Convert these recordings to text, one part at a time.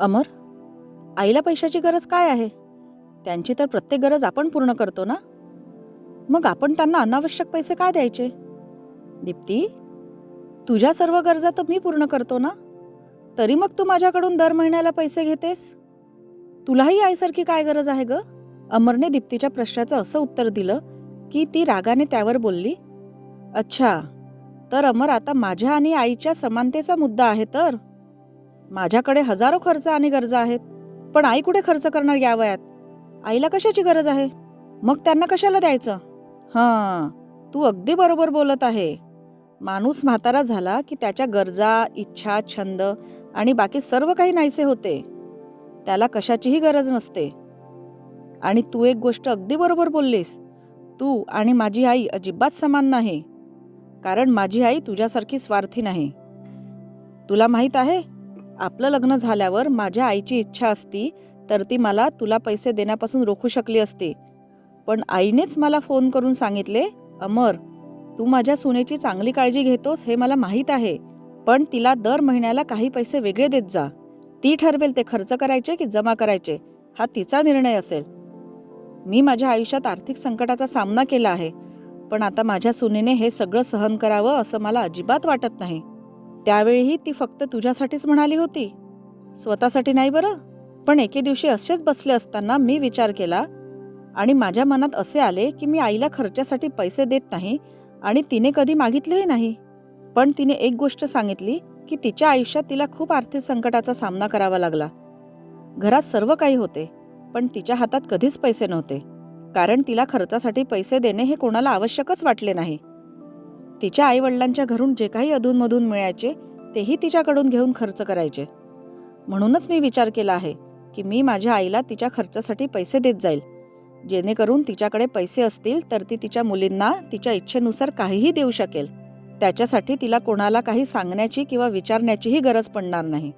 अमर आईला पैशाची गरज काय आहे? त्यांची तर प्रत्येक गरज आपण पूर्ण करतो ना? मग आपण त्यांना अनावश्यक पैसे काय द्यायचे? दीप्ती तुझ्या सर्व गरजा तर मी पूर्ण करतो ना? तरी मग तू माझ्याकडून दर महिन्याला पैसे घेतेस? तुलाही आईसारखी काय गरज आहे ग? अमरने दीप्तीच्या प्रश्नाचं असं उत्तर दिलं की ती रागाने त्यावर बोलली अच्छा तर अमर आता माझ्या आणि आईच्या समानतेचा मुद्दा आहे तर? माझ्याकडे हजारो खर्च आणि गरजा आहेत पण आई कुठे खर्च करणार या वयात? आईला कशाची गरज आहे? मग त्यांना कशाला द्यायचं? हां तू अगदी बरोबर बोलत आहे. माणूस म्हातारा झाला की त्याच्या गरजा इच्छा छंद आणि बाकी सर्व काही नाहीसे होते. त्याला कशाचीही गरज नसते. आणि तू एक गोष्ट अगदी बरोबर बोललीस. तू आणि माझी आई अजिबात समान नाही. कारण माझी आई तुझ्यासारखी स्वार्थी नाही. तुला माहीत आहे? आपलं लग्न झाल्यावर माझ्या आईची इच्छा असती तर ती मला तुला पैसे देण्यापासून रोखू शकली असती. पण आईनेच मला फोन करून सांगितले अमर तू माझ्या सुनेची चांगली काळजी घेतोस हे मला माहीत आहे पण तिला दर महिन्याला काही पैसे वेगळे देत जा. ती ठरवेल ते खर्च करायचे की जमा करायचे हा तिचा निर्णय असेल. मी माझ्या आयुष्यात आर्थिक संकटाचा सामना केला आहे पण आता माझ्या सुनेने हे सगळं सहन करावं असं मला अजिबात वाटत नाही. त्यावेळीही ती फक्त तुझ्यासाठीच म्हणाली होती. स्वतःसाठी नाही बरं पण एके दिवशी असेच बसले असताना मी विचार केला आणि माझ्या मनात असे आले की मी आईला खर्चासाठी पैसे देत नाही आणि तिने कधी मागितलेही नाही. पण तिने एक गोष्ट सांगितली की तिच्या आयुष्यात तिला खूप आर्थिक संकटाचा सामना करावा लागला. घरात सर्व काही होते पण तिच्या हातात कधीच पैसे नव्हते. कारण तिला खर्चासाठी पैसे देणे हे कोणाला आवश्यकच वाटले नाही. तिच्या आईवडिलांच्या घरून जे काही अधूनमधून मिळायचे तेही तिच्याकडून घेऊन खर्च करायचे. म्हणूनच मी विचार केला आहे की मी माझ्या आईला तिच्या खर्चासाठी पैसे देत जाईल. जेणेकरून तिच्याकडे पैसे असतील तर ती तिच्या मुलींना तिच्या इच्छेनुसार काहीही देऊ शकेल. त्याच्यासाठी तिला कोणाला काही सांगण्याची किंवा विचारण्याचीही गरज पडणार नाही.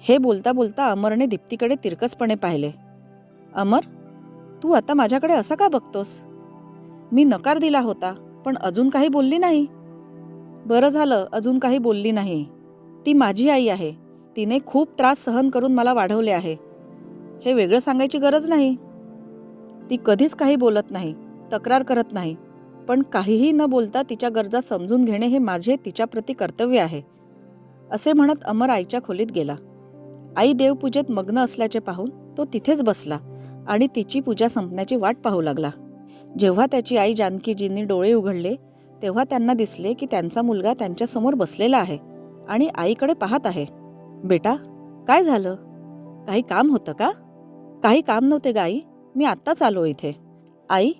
हे बोलता बोलता अमरने दीप्तीकडे तिरकसपणे पाहिले. अमर तू आता माझ्याकडे असं का बघतोस? मी नकार दिला होता पण अजून काही बोलली नाही. बरं झालं अजून काही बोलली नाही. ती माझी आई आहे. तिने खूप त्रास सहन करून मला वाढवले आहे. हे वेगळं सांगायची गरज नाही. ती कधीच काही बोलत नाही तक्रार करत नाही. पण काहीही न बोलता तिच्या गरजा समजून घेणे हे माझे तिच्याप्रती कर्तव्य आहे. असे म्हणत अमर आईच्या खोलीत गेला. आई देवपूजेत मग्न असल्याचे पाहून तो तिथेच बसला आणि तिची पूजा संपण्याची वाट पाहू लागला. जेव्हा त्याची आई जानकीजींनी डोळे उघडले तेव्हा त्यांना दिसले की त्यांचा मुलगा त्यांच्यासमोर बसलेला आहे आणि आईकडे पाहत आहे. बेटा काय झालं? काही काम होतं का? काही काम नव्हते गाई आई. मी आत्ताच आलो इथे. आई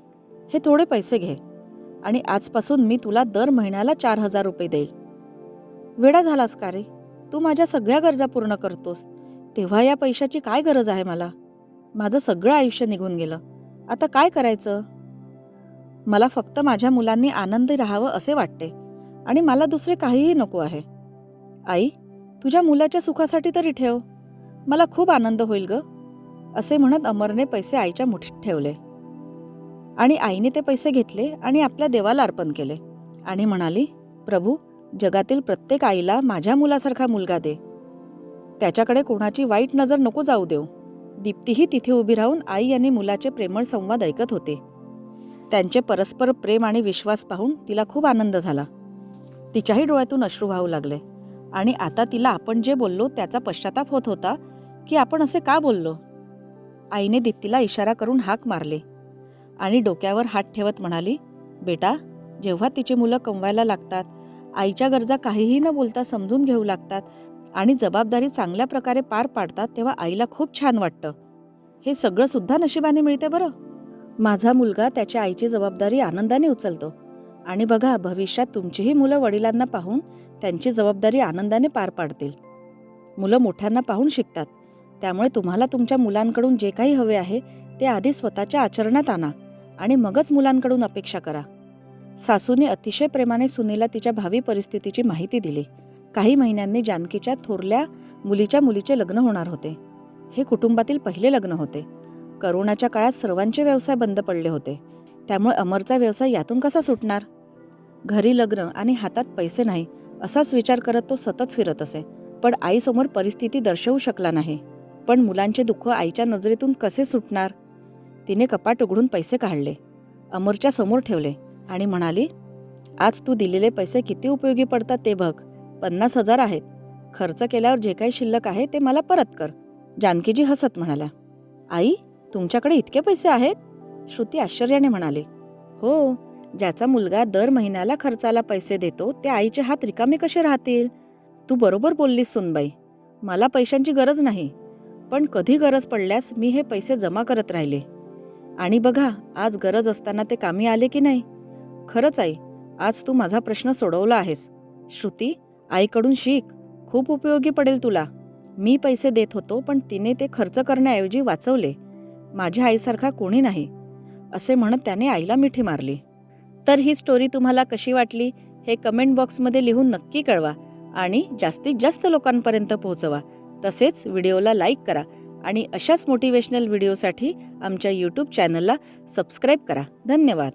हे थोडे पैसे घे आणि आजपासून मी तुला दर महिन्याला चार हजार रुपये देईल. वेडा झालास का रे? तू माझ्या सगळ्या गरजा पूर्ण करतोस. तेव्हा या पैशाची काय गरज आहे मला? माझं सगळं आयुष्य निघून गेलं. आता काय करायचं? मला फक्त माझ्या मुलांनी आनंदी राहावं असे वाटते. आणि मला दुसरे काहीही नको आहे. आई तुझ्या मुलाच्या सुखासाठी तरी ठेव. मला खूप आनंद होईल ग असे म्हणत अमरने पैसे आईच्या मुठीत ठेवले. आणि आईने ते पैसे घेतले आणि आपल्या देवाला अर्पण केले. आणि म्हणाली प्रभू जगातील प्रत्येक आईला माझ्या मुलासारखा मुलगा दे. त्याच्याकडे कोणाची वाईट नजर नको जाऊ देऊ. दीप्तीही तिथे उभी राहून आई आणि मुलाचे प्रेमळ संवाद ऐकत होते. त्यांचे परस्पर प्रेम आणि विश्वास पाहून तिला खूप आनंद झाला. तिच्याही डोळ्यातून अश्रू वाहू लागले. आणि आता तिला आपण जे बोललो त्याचा पश्चाताप होत होता की आपण असे का बोललो? आईने दीप्तीला इशारा करून हाक मारले. आणि डोक्यावर हात ठेवत म्हणाली बेटा जेव्हा तिची मुलं कमवायला लागतात आईच्या गरजा काहीही न बोलता समजून घेऊ लागतात आणि जबाबदारी चांगल्या प्रकारे पार पाडतात तेव्हा आईला खूप छान वाटतं. हे सगळं सुद्धा नशिबाने मिळते बरं. माझा मुलगा त्याच्या आईची जबाबदारी आनंदाने उचलतो. आणि बघा भविष्यात तुमचीही मुलं वडिलांना पाहून त्यांची जबाबदारी आनंदाने पार पाडतील. मुलं मोठ्यांना पाहून शिकतात. त्यामुळे तुम्हाला तुमच्या मुलांकडून जे काही हवे आहे ते आधी स्वतःच्या आचरणात आणा आणि मगच मुलांकडून अपेक्षा करा. सासूने अतिशय प्रेमाने सुनेला तिच्या भावी परिस्थितीची माहिती दिली. काही महिन्यांनी जानकीच्या थोरल्या मुलीच्या मुलीचे लग्न होणार होते. हे कुटुंबातील पहिले लग्न होते. करोनाच्या काळात सर्वांचे व्यवसाय बंद पडले होते. त्यामुळे अमरचा व्यवसाय यातून कसा सुटणार? घरी लग्न आणि हातात पैसे नाही असाच विचार करत तो सतत फिरत असे. पण आईसमोर परिस्थिती दर्शवू शकला नाही. पण मुलांचे दुःख आईच्या नजरेतून कसे सुटणार? तिने कपाट उघडून पैसे काढले. अमरच्या समोर ठेवले आणि म्हणाली आज तू दिलेले पैसे किती उपयोगी पडतात ते बघ. पन्नास हजार आहेत. खर्च केल्यावर जे काही शिल्लक आहे ते मला परत कर. जानकीजी हसत म्हणाल्या आई तुमच्याकडे इतके पैसे आहेत? श्रुती आश्चर्याने म्हणाले. हो ज्याचा मुलगा दर महिन्याला खर्चाला पैसे देतो ते आईचे हात रिकामे कसे राहतील? तू बरोबर बोललीस सुनबाई. मला पैशांची गरज नाही. पण कधी गरज पडल्यास मी हे पैसे जमा करत राहिले. आणि बघा आज गरज असताना ते कामी आले की नाही? खरंच आई आज तू माझा प्रश्न सोडवला आहेस. श्रुती आईकडून शिक. खूप उपयोगी पडेल तुला. मी पैसे देत होतो पण तिने ते खर्च करण्याऐवजी वाचवले. माझ्या आईसारखा कोणी नाही असे म्हणत त्याने आईला मिठी मारली. तर ही स्टोरी तुम्हाला कशी वाटली हे कमेंट बॉक्समध्ये लिहून नक्की कळवा आणि जास्तीत जास्त लोकांपर्यंत पोहोचवा. तसेच व्हिडिओला लाईक करा आणि अशाच मोटिवेशनल व्हिडिओसाठी आमच्या यूट्यूब चॅनलला सबस्क्राईब करा. धन्यवाद.